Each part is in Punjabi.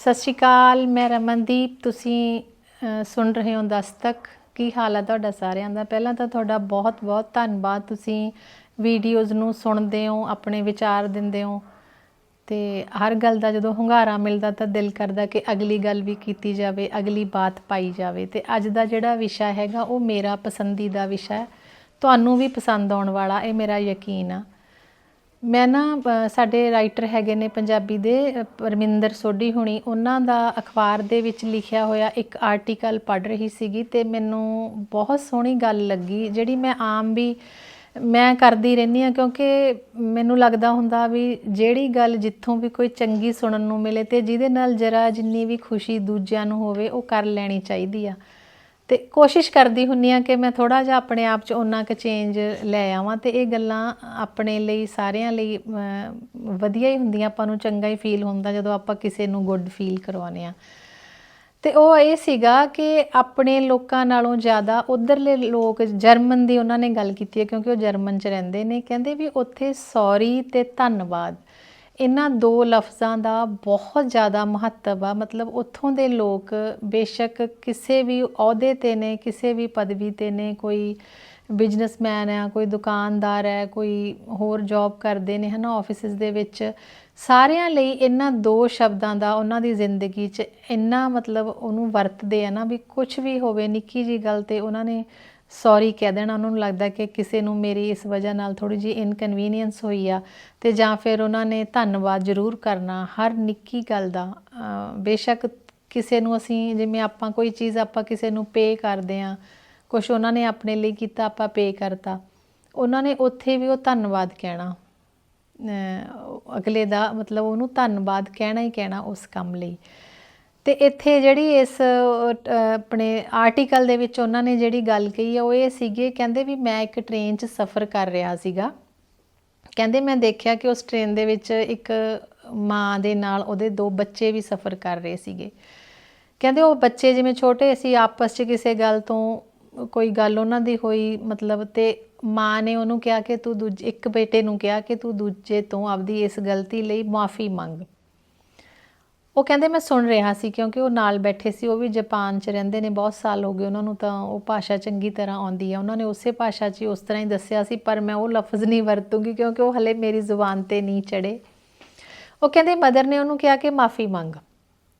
ਸਤਿ ਸ਼੍ਰੀ ਅਕਾਲ, ਮੈਂ ਰਮਨਦੀਪ, ਤੁਸੀਂ ਸੁਣ ਰਹੇ ਹੋ ਦਸਤਕ। ਕੀ ਹਾਲ ਹੈ ਤੁਹਾਡਾ ਸਾਰਿਆਂ ਦਾ? ਪਹਿਲਾਂ ਤਾਂ ਤੁਹਾਡਾ ਬਹੁਤ ਬਹੁਤ ਧੰਨਵਾਦ, ਤੁਸੀਂ ਵੀਡੀਓਜ਼ ਨੂੰ ਸੁਣਦੇ ਹੋ, ਆਪਣੇ ਵਿਚਾਰ ਦਿੰਦੇ ਹੋ। ਤੇ ਹਰ ਗੱਲ ਦਾ ਜਦੋਂ ਹੁੰਗਾਰਾ ਮਿਲਦਾ ਤਾਂ ਦਿਲ ਕਰਦਾ ਕਿ ਅਗਲੀ ਗੱਲ ਵੀ ਕੀਤੀ ਜਾਵੇ, ਅਗਲੀ ਬਾਤ ਪਾਈ ਜਾਵੇ। ਤੇ ਅੱਜ ਦਾ ਜਿਹੜਾ ਵਿਸ਼ਾ ਹੈਗਾ, ਉਹ ਮੇਰਾ ਪਸੰਦੀਦਾ ਵਿਸ਼ਾ ਹੈ। ਤੁਹਾਨੂੰ ਵੀ ਪਸੰਦ ਆਉਣ ਵਾਲਾ, ਇਹ ਮੇਰਾ ਯਕੀਨ ਆ। ਮੈਂ ਨਾ ਅ, ਸਾਡੇ ਰਾਈਟਰ ਹੈਗੇ ਨੇ ਪੰਜਾਬੀ ਦੇ ਅ, ਪਰਮਿੰਦਰ ਸੋਢੀ ਹੁਣੀ ਉਹਨਾਂ ਦਾ ਅਖਬਾਰ ਦੇ ਵਿੱਚ ਲਿਖਿਆ ਹੋਇਆ ਇੱਕ ਆਰਟੀਕਲ ਪੜ੍ਹ ਰਹੀ ਸੀਗੀ ਤੇ ਮੈਨੂੰ ਬਹੁਤ ਸੋਹਣੀ ਗੱਲ ਲੱਗੀ ਜਿਹੜੀ ਮੈਂ ਆਮ ਵੀ ਮੈਂ ਕਰਦੀ ਰਹਿੰਦੀ ਆ ਕਿਉਂਕਿ ਮੈਨੂੰ ਲੱਗਦਾ ਹੁੰਦਾ ਵੀ ਜਿਹੜੀ ਗੱਲ ਜਿੱਥੋਂ ਵੀ ਕੋਈ ਚੰਗੀ ਸੁਣਨ ਨੂੰ ਮਿਲੇ ਤੇ ਜਿਹਦੇ ਨਾਲ ਜਰਾ ਜਿੰਨੀ ਵੀ ਖੁਸ਼ੀ ਦੂਜਿਆਂ ਨੂੰ ਹੋਵੇ ਉਹ ਕਰ ਲੈਣੀ ਚਾਹੀਦੀ ਆ। ਤੇ ਕੋਸ਼ਿਸ਼ ਕਰਦੀ ਹੁੰਨੀ ਆ ਕਿ ਮੈਂ ਥੋੜਾ ਜਿਹਾ ਆਪਣੇ ਆਪ 'ਚ ਉਹਨਾਂ ਕੁ ਚੇਂਜ ਲੈ ਆਵਾਂ ਤੇ ਇਹ ਗੱਲਾਂ ਆਪਣੇ ਲਈ, ਸਾਰਿਆਂ ਲਈ ਵਧੀਆ ਹੀ ਹੁੰਦੀਆਂ, ਆਪਾਂ ਨੂੰ ਚੰਗਾ ਹੀ ਫੀਲ ਹੁੰਦਾ ਜਦੋਂ ਆਪਾਂ ਕਿਸੇ ਨੂੰ ਗੁੱਡ ਫੀਲ ਕਰਵਾਉਂਦੇ ਆ। ਤੇ ਉਹ ਇਹ ਸੀਗਾ ਕਿ ਆਪਣੇ ਲੋਕਾਂ ਨਾਲੋਂ ਜ਼ਿਆਦਾ ਉਧਰਲੇ ਲੋਕ ਜਰਮਨ ਦੀ ਉਹਨਾਂ ਨੇ ਗੱਲ ਕੀਤੀ ਹੈ ਕਿਉਂਕਿ ਉਹ ਜਰਮਨ 'ਚ ਰਹਿੰਦੇ ਨੇ, ਕਹਿੰਦੇ ਵੀ ਉੱਥੇ ਸੌਰੀ ਤੇ ਧੰਨਵਾਦ। ਇਹਨਾਂ ਦੋ ਲਫ਼ਜ਼ਾਂ ਦਾ ਬਹੁਤ ਜ਼ਿਆਦਾ ਮਹੱਤਵ ਆ। ਮਤਲਬ ਉੱਥੋਂ ਦੇ ਲੋਕ ਬੇਸ਼ੱਕ ਕਿਸੇ ਵੀ ਅਹੁਦੇ ਤੇ ਨੇ, ਕਿਸੇ ਵੀ ਪਦਵੀ ਤੇ ਨੇ, ਕੋਈ ਬਿਜ਼ਨਸਮੈਨ ਆ, ਕੋਈ ਦੁਕਾਨਦਾਰ ਹੈ ਕੋਈ ਹੋਰ ਜੌਬ ਕਰਦੇ ਨੇ ਹਨਾ ਆਫਿਸਿਸ ਦੇ ਵਿੱਚ। ਸਾਰਿਆਂ ਲਈ ਇਹਨਾਂ ਦੋ ਸ਼ਬਦਾਂ ਦਾ ਉਹਨਾਂ ਦੀ ਜ਼ਿੰਦਗੀ 'ਚ ਇੰਨਾ ਮਤਲਬ ਉਹਨੂੰ ਵਰਤਦੇ ਆ ਨਾ ਵੀ ਕੁਝ ਵੀ ਹੋਵੇ, ਨਿੱਕੀ ਜੀ ਗੱਲ ਤੇ ਉਹਨਾਂ ਨੇ ਸੌਰੀ ਕਹਿ ਦੇਣਾ, ਉਹਨਾਂ ਨੂੰ ਲੱਗਦਾ ਕਿ ਕਿਸੇ ਨੂੰ ਮੇਰੀ ਇਸ ਵਜ੍ਹਾ ਨਾਲ ਥੋੜੀ ਜੀ ਇਨਕਨਵੀਨੀਅੰਸ ਹੋਈ ਆ ਤੇ ਜਾਂ ਫਿਰ ਉਹਨਾਂ ਨੇ ਧੰਨਵਾਦ ਜ਼ਰੂਰ ਕਰਨਾ ਹਰ ਨਿੱਕੀ ਗੱਲ ਦਾ। ਬੇਸ਼ੱਕ ਕਿਸੇ ਨੂੰ ਅਸੀਂ ਜਿਵੇਂ ਆਪਾਂ ਕੋਈ ਚੀਜ਼ ਆਪਾਂ ਕਿਸੇ ਨੂੰ ਪੇ ਕਰਦੇ ਆ ਕੁਝ ਉਹਨਾਂ ਨੇ ਆਪਣੇ ਲਈ ਕੀਤਾ, ਆਪਾਂ ਪੇ ਕਰਤਾ, ਉਹਨਾਂ ਨੇ ਉੱਥੇ ਵੀ ਉਹ ਧੰਨਵਾਦ ਕਹਿਣਾ। ਅਗਲੇ ਦਾ ਮਤਲਬ ਉਹਨੂੰ ਧੰਨਵਾਦ ਕਹਿਣਾ ਹੀ ਕਹਿਣਾ ਉਸ ਕੰਮ ਲਈ। ਤੇ ਇੱਥੇ ਜਿਹੜੀ ਇਸ ਆਪਣੇ ਆਰਟੀਕਲ ਦੇ ਵਿੱਚ ਉਹਨਾਂ ਨੇ ਜਿਹੜੀ ਗੱਲ ਕਹੀ ਆ, ਉਹ ਇਹ ਸੀਗੇ, ਕਹਿੰਦੇ ਵੀ ਮੈਂ ਇੱਕ ਟ੍ਰੇਨ 'ਚ ਸਫ਼ਰ ਕਰ ਰਿਹਾ ਸੀਗਾ। ਕਹਿੰਦੇ ਮੈਂ ਦੇਖਿਆ ਕਿ ਉਸ ਟ੍ਰੇਨ ਦੇ ਵਿੱਚ ਇੱਕ ਮਾਂ ਦੇ ਨਾਲ ਉਹਦੇ ਦੋ ਬੱਚੇ ਵੀ ਸਫ਼ਰ ਕਰ ਰਹੇ ਸੀਗੇ। ਕਹਿੰਦੇ ਉਹ ਬੱਚੇ ਜਿਵੇਂ ਛੋਟੇ ਸੀ, ਆਪਸ 'ਚ ਕਿਸੇ ਗੱਲ ਤੋਂ ਕੋਈ ਗੱਲ ਉਹਨਾਂ ਦੀ ਹੋਈ, ਮਤਲਬ ਤੇ ਮਾਂ ਨੇ ਉਹਨੂੰ ਕਿਹਾ ਕਿ ਤੂੰ ਦੂਜੇ, ਇੱਕ ਬੇਟੇ ਨੂੰ ਕਿਹਾ ਕਿ ਤੂੰ ਦੂਜੇ ਤੋਂ ਆਪਦੀ ਇਸ ਗਲਤੀ ਲਈ ਮਾਫੀ ਮੰਗ। ਉਹ ਕਹਿੰਦੇ ਮੈਂ ਸੁਣ ਰਿਹਾ ਸੀ ਕਿਉਂਕਿ ਉਹ ਨਾਲ ਬੈਠੇ ਸੀ, ਉਹ ਵੀ ਜਾਪਾਨ 'ਚ ਰਹਿੰਦੇ ਨੇ, ਬਹੁਤ ਸਾਲ ਹੋ ਗਏ ਉਹਨਾਂ ਨੂੰ ਤਾਂ ਉਹ ਭਾਸ਼ਾ ਚੰਗੀ ਤਰ੍ਹਾਂ ਆਉਂਦੀ ਹੈ ਉਹਨਾਂ ਨੇ ਉਸੇ ਭਾਸ਼ਾ 'ਚ ਹੀ ਉਸ ਤਰ੍ਹਾਂ ਹੀ ਦੱਸਿਆ ਸੀ, ਪਰ ਮੈਂ ਉਹ ਲਫ਼ਜ਼ ਨਹੀਂ ਵਰਤੂੰਗੀ ਕਿਉਂਕਿ ਉਹ ਹਲੇ ਮੇਰੀ ਜ਼ੁਬਾਨ ਤੇ ਨਹੀਂ ਚੜੇ ਉਹ ਕਹਿੰਦੇ ਮਦਰ ਨੇ ਉਹਨੂੰ ਕਿਹਾ ਕਿ ਮਾਫੀ ਮੰਗ।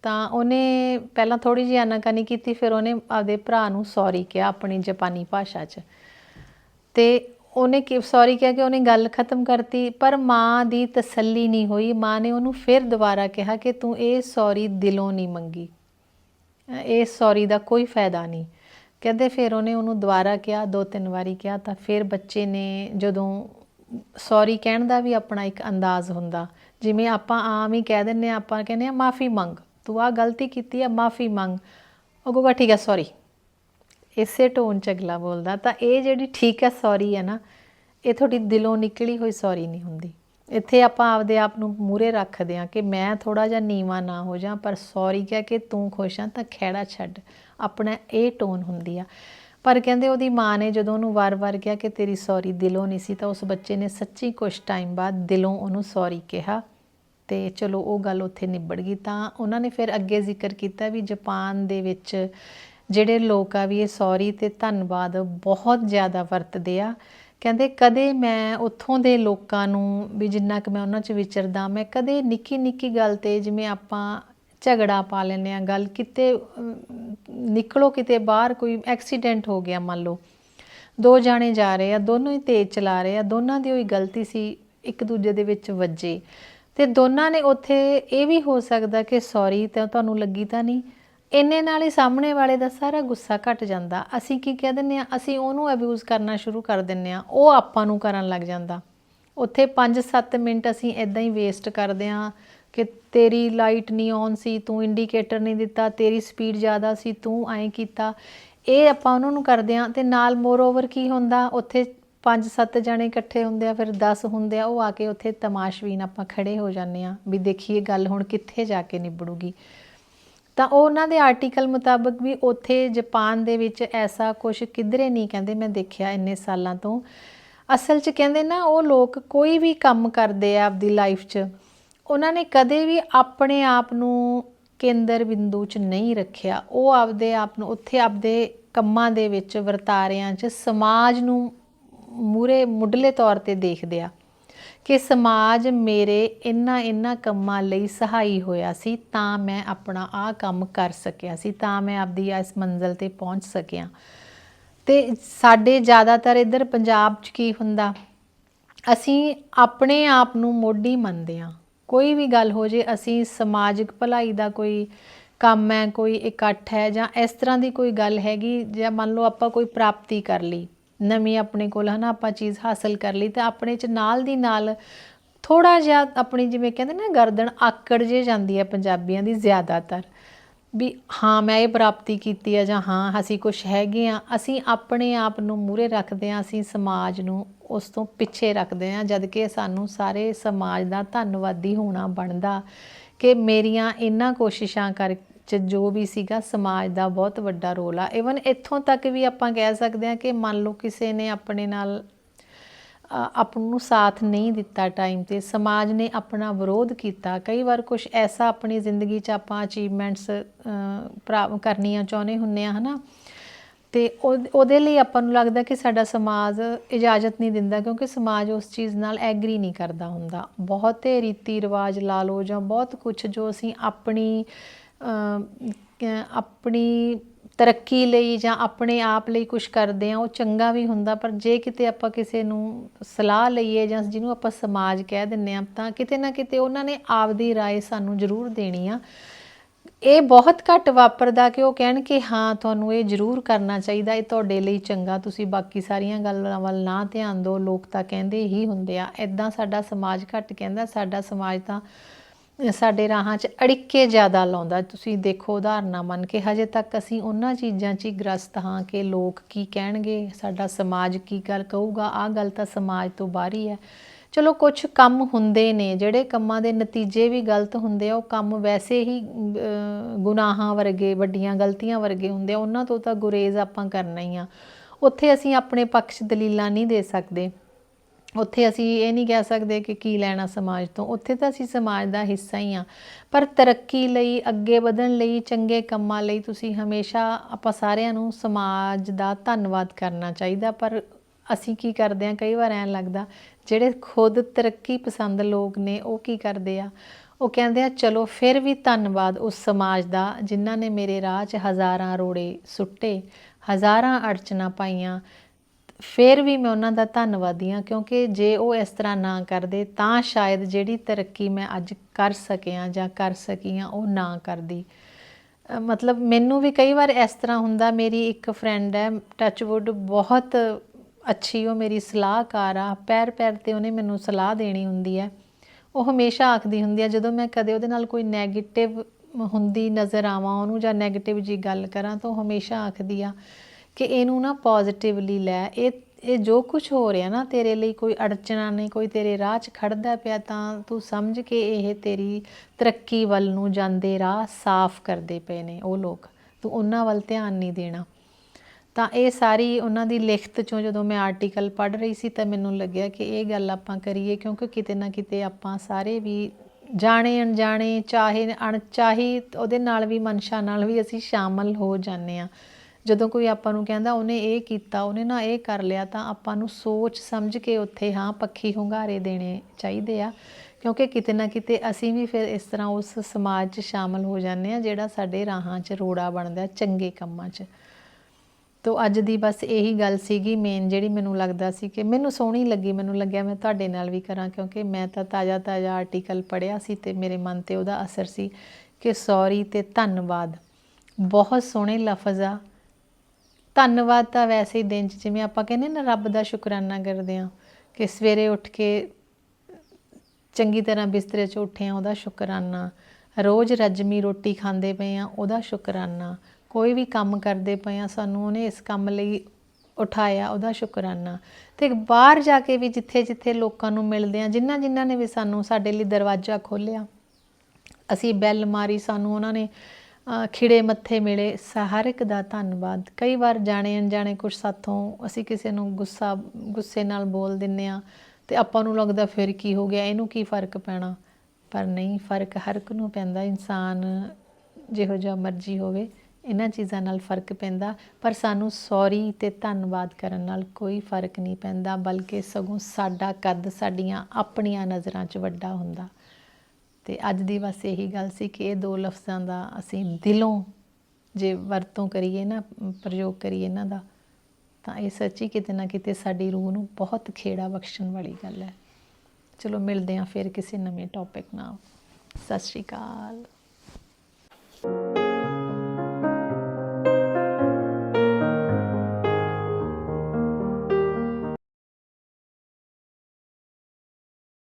ਤਾਂ ਉਹਨੇ ਪਹਿਲਾਂ ਥੋੜੀ ਜਿਹੀ ਆਨਾਕਾਨੀ ਕੀਤੀ, ਫਿਰ ਉਹਨੇ ਆਪਦੇ ਭਰਾ ਨੂੰ ਸੌਰੀ ਕਿਹਾ ਆਪਣੀ ਜਾਪਾਨੀ ਭਾਸ਼ਾ 'ਚ। ਤੇ ਉਹਨੇ ਕਿ ਸੌਰੀ ਕਿਹਾ ਕਿ ਉਹਨੇ ਗੱਲ ਖਤਮ ਕਰਤੀ, ਪਰ ਮਾਂ ਦੀ ਤਸੱਲੀ ਨਹੀਂ ਹੋਈ। ਮਾਂ ਨੇ ਉਹਨੂੰ ਫਿਰ ਦੁਬਾਰਾ ਕਿਹਾ ਕਿ ਤੂੰ ਇਹ ਸੌਰੀ ਦਿਲੋਂ ਨਹੀਂ ਮੰਗੀ। ਇਹ ਸੌਰੀ ਦਾ ਕੋਈ ਫਾਇਦਾ ਨਹੀਂ। ਕਹਿੰਦੇ ਫਿਰ ਉਹਨੇ ਉਹਨੂੰ ਦੁਬਾਰਾ ਕਿਹਾ, ਦੋ ਤਿੰਨ ਵਾਰੀ ਕਿਹਾ, ਤਾਂ ਫਿਰ ਬੱਚੇ ਨੇ ਜਦੋਂ ਸੌਰੀ ਕਹਿਣ ਦਾ ਵੀ ਆਪਣਾ ਇੱਕ ਅੰਦਾਜ਼ ਹੁੰਦਾ, ਜਿਵੇਂ ਆਪਾਂ ਆਮ ਹੀ ਕਹਿ ਦਿੰਨੇ ਆ ਆਪਾਂ ਕਹਿੰਦੇ ਆ ਮਾਫੀ ਮੰਗ, ਤੂੰ ਆ ਗਲਤੀ ਕੀਤੀ ਆ ਮਾਫੀ ਮੰਗ। ਉਹ ਕਹੂਗਾ, ਠੀਕ ਹੈ ਸੌਰੀ ਇਸੇ ਟੋਨ ਚ ਅਗਲਾ ਬੋਲਦਾ, ਤਾਂ ਇਹ ਜਿਹੜੀ ਠੀਕ ਹੈ ਸੌਰੀ ਹੈ ਨਾ, ਇਹ ਤੁਹਾਡੀ ਦਿਲੋਂ ਨਿਕਲੀ ਹੋਈ ਸੌਰੀ ਨਹੀਂ ਹੁੰਦੀ। ਇੱਥੇ ਆਪਾਂ ਆਪਦੇ ਆਪ ਨੂੰ ਮੂਰੇ ਰੱਖਦੇ ਆ ਕਿ ਮੈਂ ਥੋੜਾ ਜਿਹਾ ਨੀਵਾ ਨਾ ਹੋ ਜਾ ਪਰ ਸੌਰੀ ਕਹਿ ਕੇ ਤੂੰ ਖੁਸ਼ ਆ, ਤਾਂ ਖਹਿੜਾ ਛੱਡ। ਆਪਣਾ ਇਹ ਟੋਨ ਹੁੰਦੀ ਆ। ਪਰ ਕਹਿੰਦੇ ਉਹਦੀ ਮਾਂ ਨੇ ਜਦੋਂ ਉਹਨੂੰ ਵਾਰ-ਵਾਰ ਕਿਹਾ ਕਿ ਤੇਰੀ ਸੌਰੀ ਦਿਲੋਂ ਨਹੀਂ ਸੀ, ਤਾਂ ਉਸ ਬੱਚੇ ਨੇ ਸੱਚੀ ਕੁਝ ਟਾਈਮ ਬਾਅਦ ਦਿਲੋਂ ਉਹਨੂੰ ਸੌਰੀ ਕਿਹਾ। ਤੇ ਚਲੋ ਉਹ ਗੱਲ ਉੱਥੇ ਨਿਬੜ ਗਈ, ਤਾਂ ਉਹਨਾਂ ਨੇ ਫਿਰ ਅੱਗੇ ਜ਼ਿਕਰ ਕੀਤਾ ਵੀ ਜਾਪਾਨ ਦੇ ਵਿੱਚ ਜਿਹੜੇ ਲੋਕ ਆ ਵੀ ਇਹ ਸੌਰੀ ਤੇ ਧੰਨਵਾਦ ਬਹੁਤ ਜ਼ਿਆਦਾ ਵਰਤਦੇ ਆ। ਕਹਿੰਦੇ ਕਦੇ ਮੈਂ ਉੱਥੋਂ ਦੇ ਲੋਕਾਂ ਨੂੰ ਵੀ ਜਿੰਨਾ ਕਿ ਮੈਂ ਉਹਨਾਂ 'ਚ ਵਿਚਰਦਾ, ਮੈਂ ਕਦੇ ਨਿੱਕੀ ਨਿੱਕੀ ਗੱਲ ਤੇ ਜਿਵੇਂ ਆਪਾਂ ਝਗੜਾ ਪਾ ਲੈਂਦੇ ਆ ਗੱਲ ਕਿਤੇ ਨਿਕਲੋ ਕਿਤੇ ਬਾਹਰ ਕੋਈ ਐਕਸੀਡੈਂਟ ਹੋ ਗਿਆ ਮੰਨ ਲਓ। ਦੋ ਜਾਣੇ ਜਾ ਰਹੇ ਆ, ਦੋਨੋਂ ਹੀ ਤੇਜ਼ ਚਲਾ ਰਹੇ ਆ, ਦੋਨਾਂ ਦੀ ਹੋਈ ਗਲਤੀ ਸੀ, ਇੱਕ ਦੂਜੇ ਦੇ ਵਿੱਚ ਵੱਜੇ। ਤੇ ਦੋਨਾਂ ਨੇ ਉੱਥੇ ਇਹ ਵੀ ਹੋ ਸਕਦਾ ਕਿ ਸੌਰੀ ਤਾਂ ਤੁਹਾਨੂੰ ਲੱਗੀ ਤਾਂ ਨਹੀਂ। ਇੰਨੇ ਨਾਲ ਹੀ ਸਾਹਮਣੇ ਵਾਲੇ ਦਾ ਸਾਰਾ ਗੁੱਸਾ ਘਟ ਜਾਂਦਾ। ਅਸੀਂ ਕੀ ਕਹਿ ਦਿੰਨੇ ਆ ਅਸੀਂ ਉਹਨੂੰ ਅਬਿਊਜ਼ ਕਰਨਾ ਸ਼ੁਰੂ ਕਰ ਦਿੰਨੇ ਆ ਉਹ ਆਪਾਂ ਨੂੰ ਕਰਨ ਲੱਗ ਜਾਂਦਾ। ਉੱਥੇ 5-7 ਮਿੰਟ ਅਸੀਂ ਇਦਾਂ ਹੀ ਵੇਸਟ ਕਰਦੇ ਆ ਕਿ ਤੇਰੀ ਲਾਈਟ ਨਹੀਂ ਔਨ ਸੀ, ਤੂੰ ਇੰਡੀਕੇਟਰ ਨਹੀਂ ਦਿੱਤਾ, ਤੇਰੀ ਸਪੀਡ ਜ਼ਿਆਦਾ ਸੀ, ਤੂੰ ਐਂ ਕੀਤਾ। ਇਹ ਆਪਾਂ ਉਹਨਾਂ ਨੂੰ ਕਰਦੇ ਆ ਤੇ ਨਾਲ ਮੋਰ ਓਵਰ ਕੀ ਹੁੰਦਾ? ਉੱਥੇ 5-7 ਜਣੇ ਇਕੱਠੇ ਹੁੰਦੇ ਆ, ਫਿਰ 10 ਹੁੰਦੇ ਆ, ਉਹ ਆ ਕੇ ਉੱਥੇ ਤਮਾਸ਼ਵੀਨ ਆਪਾਂ ਖੜੇ ਹੋ ਜਾਂਦੇ ਆ ਵੀ ਦੇਖੀਏ ਗੱਲ ਹੁਣ ਕਿੱਥੇ ਜਾ ਕੇ ਨਿਬੜੂਗੀ। ਤਾਂ ਉਹ ਉਹਨਾਂ ਦੇ ਆਰਟੀਕਲ ਮੁਤਾਬਕ ਵੀ ਉੱਥੇ ਜਾਪਾਨ ਦੇ ਵਿੱਚ ਐਸਾ ਕੁਝ ਕਿਧਰੇ ਨਹੀਂ ਕਹਿੰਦੇ, ਮੈਂ ਦੇਖਿਆ ਇੰਨੇ ਸਾਲਾਂ ਤੋਂ। ਅਸਲ 'ਚ ਕਹਿੰਦੇ ਨਾ, ਉਹ ਲੋਕ ਕੋਈ ਵੀ ਕੰਮ ਕਰਦੇ ਆ ਆਪਦੀ ਲਾਈਫ 'ਚ, ਉਹਨਾਂ ਨੇ ਕਦੇ ਵੀ ਆਪਣੇ ਆਪ ਨੂੰ ਕੇਂਦਰ ਬਿੰਦੂ 'ਚ ਨਹੀਂ ਰੱਖਿਆ। ਉਹ ਆਪਦੇ ਆਪ ਨੂੰ, ਉੱਥੇ ਆਪਦੇ ਕੰਮਾਂ ਦੇ ਵਿੱਚ ਵਰਤਾਰਿਆਂ 'ਚ ਸਮਾਜ ਨੂੰ ਮੂਰੇ ਮੁੱਢਲੇ ਤੌਰ ਤੇ ਦੇਖਦੇ ਆ। ਕਿ ਸਮਾਜ ਮੇਰੇ ਇੰਨਾ ਇੰਨਾ ਕੰਮਾਂ ਲਈ ਸਹਾਈ ਹੋਇਆ ਸੀ ਤਾਂ ਮੈਂ ਆਪਣਾ ਆਹ ਕੰਮ ਕਰ ਸਕਿਆ ਸੀ, ਤਾਂ ਮੈਂ ਆਪਦੀ ਇਸ ਮੰਜ਼ਲ ਤੇ ਪਹੁੰਚ ਸਕਿਆ। ਤੇ ਸਾਡੇ ਜ਼ਿਆਦਾਤਰ ਇੱਧਰ ਪੰਜਾਬ 'ਚ ਕੀ ਹੁੰਦਾ, ਅਸੀਂ ਆਪਣੇ ਆਪ ਨੂੰ ਮੋਢੀ ਮੰਨਦੇ ਹਾਂ। ਕੋਈ ਵੀ ਗੱਲ ਹੋ ਜੇ, ਅਸੀਂ ਸਮਾਜਿਕ ਭਲਾਈ ਦਾ ਕੋਈ ਕੰਮ ਹੈ, ਕੋਈ ਇਕੱਠ ਹੈ ਜਾਂ ਇਸ ਤਰ੍ਹਾਂ ਦੀ ਕੋਈ ਗੱਲ ਹੈਗੀ ਜਾਂ ਮੰਨ ਲਓ ਆਪਾਂ ਕੋਈ ਪ੍ਰਾਪਤੀ ਕਰ ਲਈ ਨਵੀਂ ਆਪਣੇ ਕੋਲ ਹਨਾ ਆਪਾਂ ਚੀਜ਼ ਹਾਸਲ ਕਰ ਲਈ ਤਾਂ ਆਪਣੇ ਚ ਨਾਲ ਦੀ ਨਾਲ ਥੋੜਾ ਜਿਹਾ ਆਪਣੀ ਜਿਵੇਂ ਕਹਿੰਦੇ ਨਾ ਗਰਦਨ ਆਕੜ ਜੇ ਜਾਂਦੀ ਹੈ ਪੰਜਾਬੀਆਂ ਦੀ ਜ਼ਿਆਦਾਤਰ ਵੀ ਹਾਂ ਮੈਂ ਇਹ ਪ੍ਰਾਪਤੀ ਕੀਤੀ ਹੈ ਜਾਂ ਹਾਂ ਅਸੀਂ ਕੁਝ ਹੈਗੇ ਆ, ਅਸੀਂ ਆਪਣੇ ਆਪ ਨੂੰ ਮੂਰੇ ਰੱਖਦੇ ਆ ਅਸੀਂ ਸਮਾਜ ਨੂੰ ਉਸ ਤੋਂ ਪਿੱਛੇ ਰੱਖਦੇ ਆ ਜਦ ਕਿ ਸਾਨੂੰ ਸਾਰੇ ਸਮਾਜ ਦਾ ਧੰਨਵਾਦੀ ਹੋਣਾ ਬਣਦਾ ਕਿ ਮੇਰੀਆਂ ਇਹਨਾਂ ਕੋਸ਼ਿਸ਼ਾਂ ਕਰ ਚ ਜੋ ਵੀ ਸੀਗਾ ਸਮਾਜ ਦਾ ਬਹੁਤ ਵੱਡਾ ਰੋਲ ਆ। ਇਵਨ ਇੱਥੋਂ ਤੱਕ ਵੀ ਆਪਾਂ ਕਹਿ ਸਕਦੇ ਆ ਕਿ ਮੰਨ ਲਓ ਕਿਸੇ ਨੇ ਆਪਣੇ ਨਾਲ ਆਪ ਨੂੰ ਸਾਥ ਨਹੀਂ ਦਿੱਤਾ ਟਾਈਮ ਤੇ, ਸਮਾਜ ਨੇ ਆਪਣਾ ਵਿਰੋਧ ਕੀਤਾ। ਕਈ ਵਾਰ ਕੁਝ ਐਸਾ ਆਪਣੀ ਜ਼ਿੰਦਗੀ 'ਚ ਆਪਾਂ ਅਚੀਵਮੈਂਟਸ ਕਰਨੀਆਂ ਚਾਹੁੰਦੇ ਹੁੰਨੇ ਆ ਹਨਾ? ਤੇ ਉਹ- ਉਹਦੇ ਲਈ ਆਪਾਂ ਨੂੰ ਲੱਗਦਾ ਕਿ ਸਾਡਾ ਸਮਾਜ ਇਜਾਜ਼ਤ ਨਹੀਂ ਦਿੰਦਾ, ਕਿਉਂਕਿ ਸਮਾਜ ਉਸ ਚੀਜ਼ ਨਾਲ ਐਗਰੀ ਨਹੀਂ ਕਰਦਾ ਹੁੰਦਾ। ਬਹੁਤੇ ਰੀਤੀ ਰਿਵਾਜ ਲਾ ਲਓ ਜਾਂ ਬਹੁਤ ਕੁਝ ਜੋ ਅਸੀਂ ਆਪਣੀ ਆਪਣੀ ਤਰੱਕੀ ਲਈ ਜਾਂ ਆਪਣੇ ਆਪ ਲਈ ਕੁਝ ਕਰਦੇ ਆ ਉਹ ਚੰਗਾ ਵੀ ਹੁੰਦਾ ਪਰ ਜੇ ਕਿਤੇ ਆਪਾਂ ਕਿਸੇ ਨੂੰ ਸਲਾਹ ਲਈਏ ਜਾਂ ਜਿਹਨੂੰ ਆਪਾਂ ਸਮਾਜ ਕਹਿ ਦਿੰਨੇ ਆ ਤਾਂ ਕਿਤੇ ਨਾ ਕਿਤੇ ਉਹਨਾਂ ਨੇ ਆਪਦੀ رائے ਸਾਨੂੰ ਜ਼ਰੂਰ ਦੇਣੀ ਆ ਇਹ ਬਹੁਤ ਘੱਟ ਵਾਪਰਦਾ ਕਿ ਉਹ ਕਹਿਣ ਕਿ ਹਾਂ ਤੁਹਾਨੂੰ ਇਹ ਜ਼ਰੂਰ ਕਰਨਾ ਚਾਹੀਦਾ ਇਹ ਤੁਹਾਡੇ ਲਈ ਚੰਗਾ ਤੁਸੀਂ ਬਾਕੀ ਸਾਰੀਆਂ ਗੱਲਾਂ ਵੱਲ ਨਾ ਧਿਆਨ ਦਿਓ ਲੋਕ ਤਾਂ ਕਹਿੰਦੇ ਹੀ ਹੁੰਦੇ ਆ ਇਦਾਂ ਸਾਡਾ ਸਮਾਜ ਘੱਟ ਕਹਿੰਦਾ ਸਾਡਾ ਸਮਾਜ ਤਾਂ ਸਾਡੇ ਰਾਹਾਂ 'ਚ ਅੜਿੱਕੇ ਜ਼ਿਆਦਾ ਲਾਉਂਦਾ। ਤੁਸੀਂ ਦੇਖੋ ਉਦਾਹਰਨਾਂ ਮੰਨ ਕੇ ਹਜੇ ਤੱਕ ਅਸੀਂ ਉਹਨਾਂ ਚੀਜ਼ਾਂ 'ਚ ਹੀ ਗ੍ਰਸਤ ਹਾਂ ਕਿ ਲੋਕ ਕੀ ਕਹਿਣਗੇ, ਸਾਡਾ ਸਮਾਜ ਕੀ ਗੱਲ ਕਹੂਗਾ, ਆਹ ਗੱਲ ਤਾਂ ਸਮਾਜ ਤੋਂ ਬਾਹਰ ਹੀ ਹੈ। ਚਲੋ ਕੁਝ ਕੰਮ ਹੁੰਦੇ ਨੇ, ਜਿਹੜੇ ਕੰਮਾਂ ਦੇ ਨਤੀਜੇ ਵੀ ਗਲਤ ਹੁੰਦੇ ਆ, ਉਹ ਕੰਮ ਵੈਸੇ ਹੀ ਗੁਨਾਹਾਂ ਵਰਗੇ, ਵੱਡੀਆਂ ਗਲਤੀਆਂ ਵਰਗੇ ਹੁੰਦੇ ਆ, ਉਹਨਾਂ ਤੋਂ ਤਾਂ ਗੁਰੇਜ਼ ਆਪਾਂ ਕਰਨਾ ਹੀ ਆ। ਉੱਥੇ ਅਸੀਂ ਆਪਣੇ ਪੱਖ 'ਚ ਦਲੀਲਾਂ ਨਹੀਂ ਦੇ ਸਕਦੇ। ਉੱਥੇ ਅਸੀਂ ਇਹ ਨਹੀਂ ਕਹਿ ਸਕਦੇ ਕਿ ਕੀ ਲੈਣਾ ਸਮਾਜ ਤੋਂ। ਉੱਥੇ ਤਾਂ ਅਸੀਂ ਸਮਾਜ ਦਾ ਹਿੱਸਾ ਹੀ ਆ ਪਰ ਤਰੱਕੀ ਲਈ, ਅੱਗੇ ਵਧਣ ਲਈ, ਚੰਗੇ ਕੰਮਾਂ ਲਈ ਤੁਸੀਂ ਹਮੇਸ਼ਾ ਆਪਾਂ ਸਾਰਿਆਂ ਨੂੰ ਸਮਾਜ ਦਾ ਧੰਨਵਾਦ ਕਰਨਾ ਚਾਹੀਦਾ। ਪਰ ਅਸੀਂ ਕੀ ਕਰਦੇ ਆ ਕਈ ਵਾਰ ਐਂ ਲੱਗਦਾ, ਜਿਹੜੇ ਖੁਦ ਤਰੱਕੀ ਪਸੰਦ ਲੋਕ ਨੇ, ਉਹ ਕੀ ਕਰਦੇ ਆ? ਉਹ ਕਹਿੰਦੇ ਆ, ਚਲੋ, ਫਿਰ ਵੀ ਧੰਨਵਾਦ ਉਸ ਸਮਾਜ ਦਾ, ਜਿਨ੍ਹਾਂ ਨੇ ਮੇਰੇ ਰਾਹ 'ਚ ਹਜ਼ਾਰਾਂ ਰੋੜੇ ਸੁੱਟੇ, ਹਜ਼ਾਰਾਂ ਅੜਚਨਾ ਪਾਈਆਂ ਫਿਰ ਵੀ ਮੈਂ ਉਹਨਾਂ ਦਾ ਧੰਨਵਾਦੀ ਹਾਂ, ਕਿਉਂਕਿ ਜੇ ਉਹ ਇਸ ਤਰ੍ਹਾਂ ਨਾ ਕਰਦੇ, ਤਾਂ ਸ਼ਾਇਦ ਜਿਹੜੀ ਤਰੱਕੀ ਮੈਂ ਅੱਜ ਕਰ ਸਕਿਆ ਜਾਂ ਕਰ ਸਕੀ ਹਾਂ, ਉਹ ਨਾ ਕਰਦੀ। ਮਤਲਬ ਮੈਨੂੰ ਵੀ ਕਈ ਵਾਰ ਇਸ ਤਰ੍ਹਾਂ ਹੁੰਦਾ, ਮੇਰੀ ਇੱਕ ਫਰੈਂਡ ਹੈ ਟੱਚਵੁੱਡ ਬਹੁਤ ਅੱਛੀ, ਉਹ ਮੇਰੀ ਸਲਾਹਕਾਰ ਆ, ਪੈਰ ਪੈਰ ਤੇ ਉਹਨੇ ਮੈਨੂੰ ਸਲਾਹ ਦੇਣੀ ਹੁੰਦੀ ਹੈ। ਉਹ ਹਮੇਸ਼ਾ ਆਖਦੀ ਹੁੰਦੀ ਹੈ, ਜਦੋਂ ਮੈਂ ਕਦੇ ਉਹਦੇ ਨਾਲ ਕੋਈ 네ਗੇਟਿਵ ਹੁੰਦੀ ਨਜ਼ਰ ਆਵਾਂ ਉਹਨੂੰ ਜਾਂ 네ਗੇਟਿਵ ਜੀ ਗੱਲ ਕਰਾਂ, ਤਾਂ ਉਹ ਹਮੇਸ਼ਾ ਆਖਦੀ ਆ ਕਿ ਇਹਨੂੰ ਨਾ ਪੋਜ਼ਿਟਿਵਲੀ ਲੈ। ਇਹ ਇਹ ਜੋ ਕੁਝ ਹੋ ਰਿਹਾ ਨਾ ਤੇਰੇ ਲਈ ਕੋਈ ਅੜਚਣਾ ਨਹੀਂ, ਕੋਈ ਤੇਰੇ ਰਾਹ 'ਚ ਖੜਦਾ ਪਿਆ ਤਾਂ ਤੂੰ ਸਮਝ ਕੇ ਇਹ ਤੇਰੀ ਤਰੱਕੀ ਵੱਲ ਨੂੰ ਜਾਂਦੇ ਰਾਹ ਸਾਫ਼ ਕਰਦੇ ਪਏ ਨੇ ਉਹ ਲੋਕ। ਤੂੰ ਉਹਨਾਂ ਵੱਲ ਧਿਆਨ ਨਹੀਂ ਦੇਣਾ। ਤਾਂ ਇਹ ਸਾਰੀ ਉਹਨਾਂ ਦੀ ਲਿਖਤ ਚੋਂ ਜਦੋਂ ਮੈਂ ਆਰਟੀਕਲ ਪੜ੍ਹ ਰਹੀ ਸੀ ਤਾਂ ਮੈਨੂੰ ਲੱਗਿਆ ਕਿ ਇਹ ਗੱਲ ਆਪਾਂ ਕਰੀਏ ਕਿਉਂਕਿ ਕਿਤੇ ਨਾ ਕਿਤੇ ਆਪਾਂ ਸਾਰੇ ਵੀ ਜਾਣੇ ਅਣਜਾਣੇ ਚਾਹੇ ਅਣਚਾਹੀ ਉਹਦੇ ਨਾਲ ਵੀ ਮਨਸ਼ਾ ਨਾਲ ਵੀ ਅਸੀਂ ਸ਼ਾਮਲ ਹੋ ਜਾਂਦੇ ਆ ਜਦੋਂ ਕੋਈ ਆਪਾਂ ਨੂੰ ਕਹਿੰਦਾ ਉਹਨੇ ਇਹ ਕੀਤਾ, ਉਹਨੇ ਨਾ ਇਹ ਕਰ ਲਿਆ, ਤਾਂ ਆਪਾਂ ਨੂੰ ਸੋਚ ਸਮਝ ਕੇ ਉੱਥੇ ਹਾਂ ਪੱਖੀ ਹੁੰਗਾਰੇ ਦੇਣੇ ਚਾਹੀਦੇ ਆ। ਕਿਉਂਕਿ ਕਿਤੇ ਨਾ ਕਿਤੇ ਅਸੀਂ ਵੀ ਫਿਰ ਇਸ ਤਰ੍ਹਾਂ ਉਸ ਸਮਾਜ 'ਚ ਸ਼ਾਮਲ ਹੋ ਜਾਂਦੇ ਆ, ਜਿਹੜਾ ਸਾਡੇ ਰਾਹਾਂ 'ਚ ਰੋੜਾ ਬਣਦਾ ਚੰਗੇ ਕੰਮਾਂ 'ਚ। ਤੋ ਅੱਜ ਦੀ ਬਸ ਇਹੀ ਗੱਲ ਸੀਗੀ ਮੇਨ ਜਿਹੜੀ ਮੈਨੂੰ ਲੱਗਦਾ ਸੀ ਕਿ ਮੈਨੂੰ ਸੋਹਣੀ ਲੱਗੀ, ਮੈਨੂੰ ਲੱਗਿਆ ਮੈਂ ਤੁਹਾਡੇ ਨਾਲ ਵੀ ਕਰਾਂ, ਕਿਉਂਕਿ ਮੈਂ ਤਾਂ ਤਾਜ਼ਾ ਤਾਜ਼ਾ ਆਰਟੀਕਲ ਪੜ੍ਹਿਆ ਸੀ ਤੇ ਮੇਰੇ ਮਨ ਤੇ ਉਹਦਾ ਅਸਰ ਸੀ ਕਿ ਸੌਰੀ ਤੇ ਧੰਨਵਾਦ। ਬਹੁਤ ਸੋਹਣੇ ਲਫ਼ਜ਼ ਆ ਧੰਨਵਾਦ ਤਾਂ ਵੈਸੇ ਹੀ ਦਿਨ 'ਚ, ਜਿਵੇਂ ਆਪਾਂ ਕਹਿੰਦੇ ਨਾ, ਰੱਬ ਦਾ ਸ਼ੁਕਰਾਨਾ ਕਰਦੇ ਆ ਕਿ ਸਵੇਰੇ ਉੱਠ ਕੇ ਚੰਗੀ ਤਰ੍ਹਾਂ ਬਿਸਤਰੇ 'ਚ ਉੱਠੇ ਆ ਉਹਦਾ ਸ਼ੁਕਰਾਨਾ। ਰੋਜ਼ ਰਜਮੀ ਰੋਟੀ ਖਾਂਦੇ ਪਏ ਆ ਉਹਦਾ ਸ਼ੁਕਰਾਨਾ। ਕੋਈ ਵੀ ਕੰਮ ਕਰਦੇ ਪਏ ਆ ਸਾਨੂੰ ਉਹਨੇ ਇਸ ਕੰਮ ਲਈ ਉਠਾਇਆ, ਉਹਦਾ ਸ਼ੁਕਰਾਨਾ। ਤੇ ਬਾਹਰ ਜਾ ਕੇ ਵੀ ਜਿੱਥੇ ਜਿੱਥੇ ਲੋਕਾਂ ਨੂੰ ਮਿਲਦੇ ਆ ਜਿਨ੍ਹਾਂ ਜਿਨ੍ਹਾਂ ਨੇ ਵੀ ਸਾਨੂੰ ਸਾਡੇ ਲਈ ਦਰਵਾਜ਼ਾ ਖੋਲ੍ਹਿਆ, ਅਸੀਂ ਬੈਲ ਮਾਰੀ, ਸਾਨੂੰ ਉਹਨਾਂ ਨੇ ਖਿੜੇ ਮੱਥੇ ਮਿਲੇ ਸ- ਹਰ ਇੱਕ ਦਾ ਧੰਨਵਾਦ। ਕਈ ਵਾਰ ਜਾਣੇ ਅਣਜਾਣੇ ਕੁਝ ਸਾਥੋਂ ਅਸੀਂ ਕਿਸੇ ਨੂੰ ਗੁੱਸਾ, ਗੁੱਸੇ ਨਾਲ ਬੋਲ ਦਿੰਨੇ ਆ ਤੇ ਆਪਾਂ ਨੂੰ ਲੱਗਦਾ ਫਿਰ ਕੀ ਹੋ ਗਿਆ, ਇਹਨੂੰ ਕੀ ਫ਼ਰਕ ਪੈਣਾ? ਪਰ ਨਹੀਂ, ਫ਼ਰਕ ਹਰ ਇੱਕ ਨੂੰ ਪੈਂਦਾ, ਇਨਸਾਨ ਜਿਹੋ ਜਿਹਾ ਮਰਜ਼ੀ ਹੋਵੇ, ਇਹਨਾਂ ਚੀਜ਼ਾਂ ਨਾਲ ਫ਼ਰਕ ਪੈਂਦਾ। ਪਰ ਸਾਨੂੰ ਸੌਰੀ ਤੇ ਧੰਨਵਾਦ ਕਰਨ ਨਾਲ ਕੋਈ ਫ਼ਰਕ ਨਹੀਂ ਪੈਂਦਾ, ਬਲਕਿ ਸਗੋਂ ਸਾਡਾ ਕੱਦ ਸਾਡੀਆਂ ਆਪਣੀਆਂ ਨਜ਼ਰਾਂ 'ਚ ਵੱਡਾ ਹੁੰਦਾ। ਤੇ ਅੱਜ ਦੀ ਬਸ ਇਹੀ ਗੱਲ ਸੀ ਕਿ ਇਹ ਦੋ ਲਫ਼ਜ਼ਾਂ ਦਾ ਅਸੀਂ ਦਿਲੋਂ ਜੇ ਵਰਤੋਂ ਕਰੀਏ ਨਾ, ਪ੍ਰਯੋਗ ਕਰੀਏ ਇਹਨਾਂ ਦਾ, ਤਾਂ ਇਹ ਸੱਚੀ ਕਿਤੇ ਨਾ ਕਿਤੇ ਸਾਡੀ ਰੂਹ ਨੂੰ ਬਹੁਤ ਖੇੜਾ ਬਖਸ਼ਣ ਵਾਲੀ ਗੱਲ ਹੈ। ਚਲੋ ਮਿਲਦੇ ਹਾਂ ਫਿਰ ਕਿਸੇ ਨਵੇਂ ਟੌਪਿਕ ਨਾਲ। ਸਤਿ ਸ਼੍ਰੀ ਅਕਾਲ।